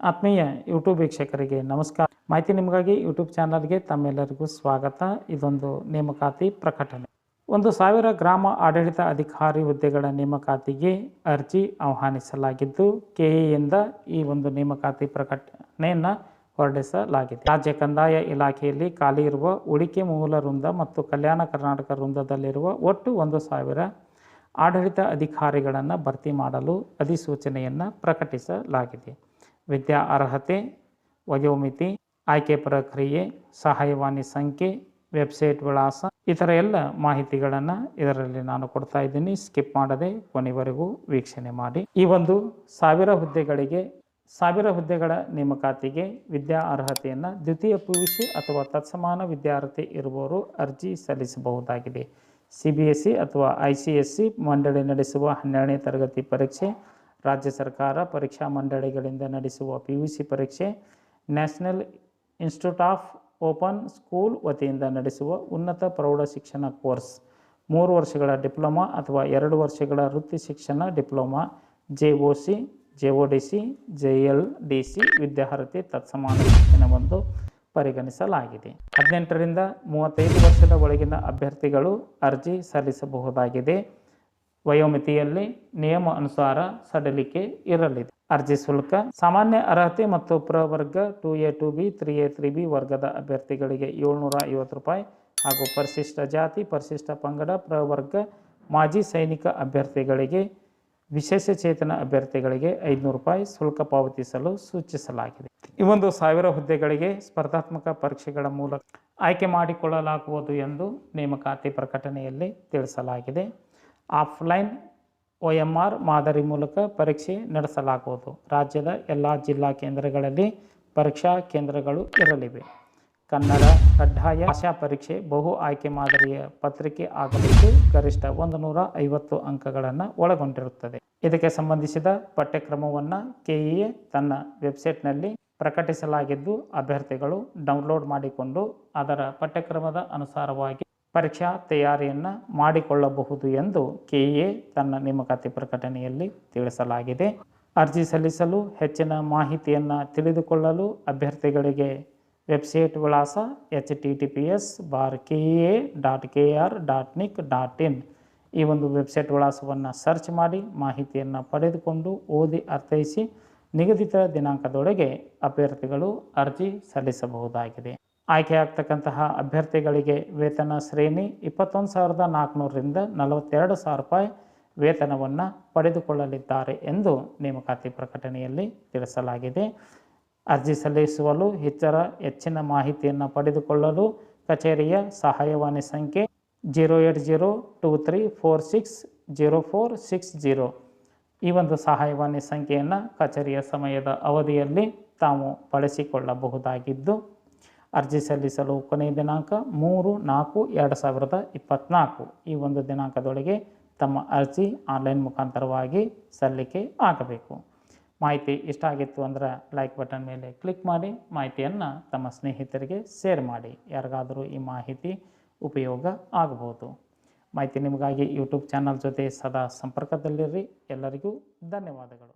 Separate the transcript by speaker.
Speaker 1: ಆತ್ಮೀಯ ಯೂಟ್ಯೂಬ್ ವೀಕ್ಷಕರಿಗೆ ನಮಸ್ಕಾರ. ಮಾಹಿತಿ ನಿಮಗಾಗಿ ಯೂಟ್ಯೂಬ್ ಚಾನಲ್ಗೆ ತಮ್ಮೆಲ್ಲರಿಗೂ ಸ್ವಾಗತ. ಇದೊಂದು ನೇಮಕಾತಿ ಪ್ರಕಟಣೆ. ಒಂದು ಸಾವಿರ ಗ್ರಾಮ ಆಡಳಿತ ಅಧಿಕಾರಿ ಹುದ್ದೆಗಳ ನೇಮಕಾತಿಗೆ ಅರ್ಜಿ ಆಹ್ವಾನಿಸಲಾಗಿದ್ದು, ಕೆಎಯಿಂದ ಈ ಒಂದು ನೇಮಕಾತಿ ಪ್ರಕಟಣೆಯನ್ನು ಹೊರಡಿಸಲಾಗಿದೆ. ರಾಜ್ಯ ಕಂದಾಯ ಇಲಾಖೆಯಲ್ಲಿ ಖಾಲಿ ಇರುವ ಉಳಿಕೆ ಮೂಲ ವೃಂದ ಮತ್ತು ಕಲ್ಯಾಣ ಕರ್ನಾಟಕ ವೃಂದದಲ್ಲಿರುವ ಒಟ್ಟು ಒಂದು ಸಾವಿರ ಆಡಳಿತ ಅಧಿಕಾರಿಗಳನ್ನು ಭರ್ತಿ ಮಾಡಲು ಅಧಿಸೂಚನೆಯನ್ನು ಪ್ರಕಟಿಸಲಾಗಿದೆ. ವಿದ್ಯಾ ಅರ್ಹತೆ ವಯೋಮಿತಿ, ಆಯ್ಕೆ ಪ್ರಕ್ರಿಯೆ, ಸಹಾಯವಾಣಿ ಸಂಖ್ಯೆ, ವೆಬ್ಸೈಟ್ ವಿಳಾಸ, ಇತರ ಎಲ್ಲ ಮಾಹಿತಿಗಳನ್ನು ಇದರಲ್ಲಿ ನಾನು ಕೊಡ್ತಾ ಇದ್ದೀನಿ. ಸ್ಕಿಪ್ ಮಾಡದೆ ಕೊನೆವರೆಗೂ ವೀಕ್ಷಣೆ ಮಾಡಿ. ಈ ಒಂದು ಸಾವಿರ ಹುದ್ದೆಗಳಿಗೆ, ಸಾವಿರ ಹುದ್ದೆಗಳ ನೇಮಕಾತಿಗೆ ವಿದ್ಯಾ ಅರ್ಹತೆಯನ್ನು ದ್ವಿತೀಯ ಪಿ ಸಿ ಅಥವಾ ತತ್ಸಮಾನ ವಿದ್ಯಾರ್ಥಿ ಇರುವವರು ಅರ್ಜಿ ಸಲ್ಲಿಸಬಹುದಾಗಿದೆ. ಸಿ ಬಿ ಎಸ್ ಸಿ ಅಥವಾ ಐ ಸಿ ಎಸ್ ಸಿ ಮಂಡಳಿ ನಡೆಸುವ ಹನ್ನೆರಡನೇ ತರಗತಿ ಪರೀಕ್ಷೆ ರಾಜ್ಯ ಸರ್ಕಾರ ಪರೀಕ್ಷಾ ಮಂಡಳಿಗಳಿಂದ ನಡೆಸುವ ಪಿ ಯು ಸಿ ಪರೀಕ್ಷೆ National Institute of Open School ವತಿಯಿಂದ ನಡೆಸುವ ಉನ್ನತ ಪ್ರೌಢ ಶಿಕ್ಷಣ ಕೋರ್ಸ್. ಮೂರು ವರ್ಷಗಳ ಡಿಪ್ಲೊಮಾ ಅಥವಾ ಎರಡು ವರ್ಷಗಳ ವೃತ್ತಿ ಶಿಕ್ಷಣ diploma J O C J O D C J L D C ವಿದ್ಯಾರ್ಹತೆ ತತ್ಸಮಾನ ಶಿಕ್ಷಣವೆಂದು ಪರಿಗಣಿಸಲಾಗಿದೆ. ಹದಿನೆಂಟರಿಂದ ಮೂವತ್ತೈದು ವರ್ಷದ ಒಳಗಿನ ಅಭ್ಯರ್ಥಿಗಳು ಅರ್ಜಿ ಸಲ್ಲಿಸಬಹುದಾಗಿದೆ. ವಯೋಮಿತಿಯಲ್ಲಿ ನಿಯಮ ಅನುಸಾರ ಸಡಿಲಿಕೆ ಇರಲಿದೆ. ಅರ್ಜಿ ಶುಲ್ಕ, ಸಾಮಾನ್ಯ ಅರ್ಹತೆ ಮತ್ತು ಪ್ರವರ್ಗ two A two B, three A three B ವರ್ಗದ ಅಭ್ಯರ್ಥಿಗಳಿಗೆ ಏಳ್ನೂರ ಐವತ್ತು ರೂಪಾಯಿ ಹಾಗೂ ಪರಿಶಿಷ್ಟ ಜಾತಿ, ಪರಿಶಿಷ್ಟ ಪಂಗಡ, ಪ್ರವರ್ಗ ಮಾಜಿ ಸೈನಿಕ ಅಭ್ಯರ್ಥಿಗಳಿಗೆ, ವಿಶೇಷ ಚೇತನ ಅಭ್ಯರ್ಥಿಗಳಿಗೆ ಐದುನೂರು ರೂಪಾಯಿ ಶುಲ್ಕ ಪಾವತಿಸಲು ಸೂಚಿಸಲಾಗಿದೆ. ಈ ಒಂದು ಸಾವಿರ ಹುದ್ದೆಗಳಿಗೆ ಸ್ಪರ್ಧಾತ್ಮಕ ಪರೀಕ್ಷೆಗಳ ಮೂಲಕ ಆಯ್ಕೆ ಮಾಡಿಕೊಳ್ಳಲಾಗುವುದು ಎಂದು ನೇಮಕಾತಿ ಪ್ರಕಟಣೆಯಲ್ಲಿ ತಿಳಿಸಲಾಗಿದೆ. ಆಫ್ಲೈನ್ ಒ ಎಂ ಆರ್ ಮಾದರಿ ಮೂಲಕ ಪರೀಕ್ಷೆ ನಡೆಸಲಾಗುವುದು. ರಾಜ್ಯದ ಎಲ್ಲ ಜಿಲ್ಲಾ ಕೇಂದ್ರಗಳಲ್ಲಿ ಪರೀಕ್ಷಾ ಕೇಂದ್ರಗಳು ಇರಲಿವೆ. ಕನ್ನಡ ಕಡ್ಡಾಯ ಭಾಷಾ ಪರೀಕ್ಷೆ ಬಹು ಆಯ್ಕೆ ಮಾದರಿಯ ಪತ್ರಿಕೆ ಆಗಲಿದ್ದು ಗರಿಷ್ಠ ಒಂದು ನೂರ ಐವತ್ತು ಅಂಕಗಳನ್ನು ಒಳಗೊಂಡಿರುತ್ತದೆ. ಇದಕ್ಕೆ ಸಂಬಂಧಿಸಿದ ಪಠ್ಯಕ್ರಮವನ್ನು ಕೆಇಎ ತನ್ನ ವೆಬ್ಸೈಟ್ನಲ್ಲಿ ಪ್ರಕಟಿಸಲಾಗಿದ್ದು, ಅಭ್ಯರ್ಥಿಗಳು ಡೌನ್ಲೋಡ್ ಮಾಡಿಕೊಂಡು ಅದರ ಪಠ್ಯಕ್ರಮದ ಅನುಸಾರವಾಗಿ ಪರೀಕ್ಷಾ ತಯಾರಿಯನ್ನು ಮಾಡಿಕೊಳ್ಳಬಹುದು ಎಂದು ಕೆಇಎ ತನ್ನ ನೇಮಕಾತಿ ಪ್ರಕಟಣೆಯಲ್ಲಿ ತಿಳಿಸಲಾಗಿದೆ. ಅರ್ಜಿ ಸಲ್ಲಿಸಲು ಹೆಚ್ಚಿನ ಮಾಹಿತಿಯನ್ನು ತಿಳಿದುಕೊಳ್ಳಲು ಅಭ್ಯರ್ಥಿಗಳಿಗೆ ವೆಬ್ಸೈಟ್ ವಿಳಾಸ H T T P S bar K A dot K R dot nic dot in. ಈ ಒಂದು ವೆಬ್ಸೈಟ್ ವಿಳಾಸವನ್ನು ಸರ್ಚ್ ಮಾಡಿ ಮಾಹಿತಿಯನ್ನು ಪಡೆದುಕೊಂಡು ಓದಿ ಅರ್ಥೈಸಿ ನಿಗದಿತ ದಿನಾಂಕದೊಳಗೆ ಅಭ್ಯರ್ಥಿಗಳು ಅರ್ಜಿ ಸಲ್ಲಿಸಬಹುದಾಗಿದೆ. ಆಯ್ಕೆಯಾಗ್ತಕ್ಕಂತಹ ಅಭ್ಯರ್ಥಿಗಳಿಗೆ ವೇತನ ಶ್ರೇಣಿ ಇಪ್ಪತ್ತೊಂದು ಸಾವಿರದ ನಾಲ್ಕುನೂರರಿಂದ ನಲವತ್ತೆರಡು ಸಾವಿರ ರೂಪಾಯಿ ವೇತನವನ್ನು ಪಡೆದುಕೊಳ್ಳಲಿದ್ದಾರೆ ಎಂದು ನೇಮಕಾತಿ ಪ್ರಕಟಣೆಯಲ್ಲಿ ತಿಳಿಸಲಾಗಿದೆ. ಅರ್ಜಿ ಸಲ್ಲಿಸುವಲು ಹೆಚ್ಚರ ಹೆಚ್ಚಿನ ಮಾಹಿತಿಯನ್ನು ಪಡೆದುಕೊಳ್ಳಲು ಕಚೇರಿಯ ಸಹಾಯವಾಣಿ ಸಂಖ್ಯೆ zero eight zero two three four six zero four six zero. ಈ ಒಂದು ಸಹಾಯವಾಣಿ ಸಂಖ್ಯೆಯನ್ನು ಕಚೇರಿಯ ಸಮಯದ ಅವಧಿಯಲ್ಲಿ ತಾವು ಬಳಸಿಕೊಳ್ಳಬಹುದಾಗಿದ್ದು ಅರ್ಜಿ ಸಲ್ಲಿಸಲು ಕೊನೆಯ ದಿನಾಂಕ ಮೂರು ನಾಲ್ಕು ಎರಡು ಸಾವಿರದ ಇಪ್ಪತ್ತ್ನಾಲ್ಕು ಈ ಒಂದು ದಿನಾಂಕದೊಳಗೆ ತಮ್ಮ ಅರ್ಜಿ ಆನ್ಲೈನ್ ಮುಖಾಂತರವಾಗಿ ಸಲ್ಲಿಕೆ ಆಗಬೇಕು. ಮಾಹಿತಿ ಇಷ್ಟ ಆಗಿತ್ತು ಅಂದ್ರೆ ಲೈಕ್ ಬಟನ್ ಮೇಲೆ ಕ್ಲಿಕ್ ಮಾಡಿ, ಮಾಹಿತಿಯನ್ನು ತಮ್ಮ ಸ್ನೇಹಿತರಿಗೆ ಶೇರ್ ಮಾಡಿ. ಯಾರಿಗಾದರೂ ಈ ಮಾಹಿತಿ ಉಪಯೋಗ ಆಗಬಹುದು. ಮಾಹಿತಿ ನಿಮಗಾಗಿ ಯೂಟ್ಯೂಬ್ ಚಾನಲ್ ಜೊತೆ ಸದಾ ಸಂಪರ್ಕದಲ್ಲಿರ್ರಿ ಎಲ್ಲರಿಗೂ ಧನ್ಯವಾದಗಳು.